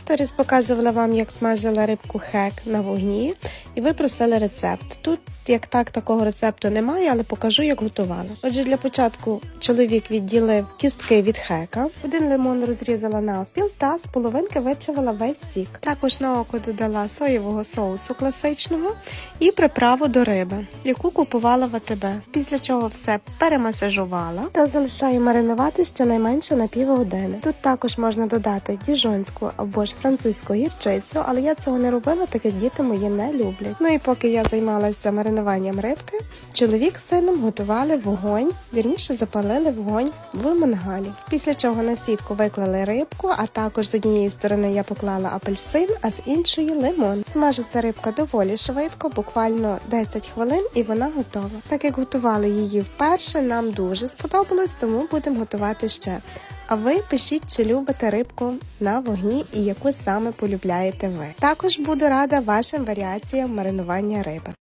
Сторіс показувала вам, як смажила рибку хек на вогні, ви просили рецепт. Тут, як так, такого рецепту немає, але покажу, як готувала. Отже, для початку чоловік відділив кістки від хека, один лимон розрізала навпіл та з половинки вичавила весь сік. Також на око додала соєвого соусу класичного і приправу до риби, яку купувала в АТБ. Після чого все перемасажувала та залишаю маринувати щонайменше на півгодини. Тут також можна додати діжонську або ж французьку гірчицю, але я цього не робила, так як діти мої не люблять. Ну і поки я займалася маринуванням рибки, чоловік з сином готували вогонь, вірніше запалили вогонь в мангалі. Після чого на сітку виклали рибку, а також з однієї сторони я поклала апельсин, а з іншої лимон. Смажиться рибка доволі швидко, буквально 10 хвилин, і вона готова. Так як готували її вперше, нам дуже сподобалось, тому будемо готувати ще. А ви пишіть, чи любите рибку на вогні і яку саме полюбляєте ви. Також буду рада вашим варіаціям маринування риби.